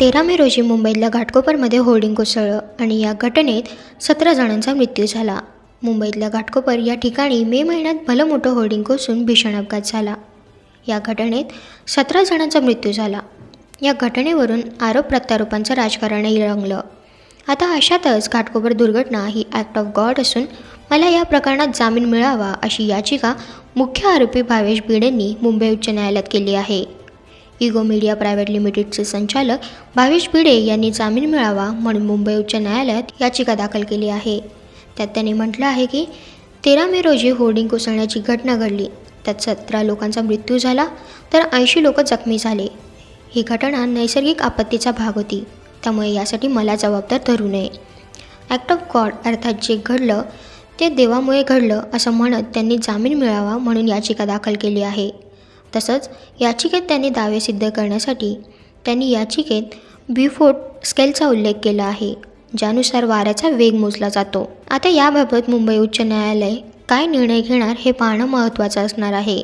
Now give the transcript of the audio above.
तेरा मे रोजी मुंबईतल्या घाटकोपरमध्ये होर्डिंग कोसळलं आणि या घटनेत सतरा जणांचा मृत्यू झाला. मुंबईतल्या घाटकोपर या ठिकाणी मे महिन्यात भलं मोठं होर्डिंग कोसळून भीषण अपघात झाला. या घटनेत सतरा जणांचा मृत्यू झाला. या घटनेवरून आरोप प्रत्यारोपांचं राजकारणही रंगलं. आता अशातच घाटकोपर दुर्घटना ही ॲक्ट ऑफ गॉड असून मला या प्रकरणात जामीन मिळावा अशी याचिका मुख्य आरोपी भावेश भिडेंनी मुंबई उच्च न्यायालयात केली आहे. इगो मीडिया प्रायव्हेट लिमिटेडचे संचालक भावेश भिडे यांनी जामीन मिळावा म्हणून मुंबई उच्च न्यायालयात याचिका दाखल केली आहे. त्यात त्यांनी म्हटलं आहे की तेरा मे रोजी होर्डिंग कोसळण्याची घटना घडली. त्यात सतरा लोकांचा मृत्यू झाला तर ऐंशी लोक जखमी झाले. ही घटना नैसर्गिक आपत्तीचा भाग होती. त्यामुळे यासाठी मला जबाबदार धरू नये. ॲक्ट ऑफ गॉड अर्थात जे घडलं ते देवामुळे घडलं असं म्हणत त्यांनी जामीन मिळावा म्हणून याचिका दाखल केली आहे. तसंच याचिकेत त्यांनी दावे सिद्ध करण्यासाठी त्यांनी याचिकेत बिफोर्ट स्केलचा उल्लेख केला आहे ज्यानुसार वाऱ्याचा वेग मोजला जातो. आता याबाबत मुंबई उच्च न्यायालय काय निर्णय घेणार हे पाहणं महत्त्वाचं असणार आहे.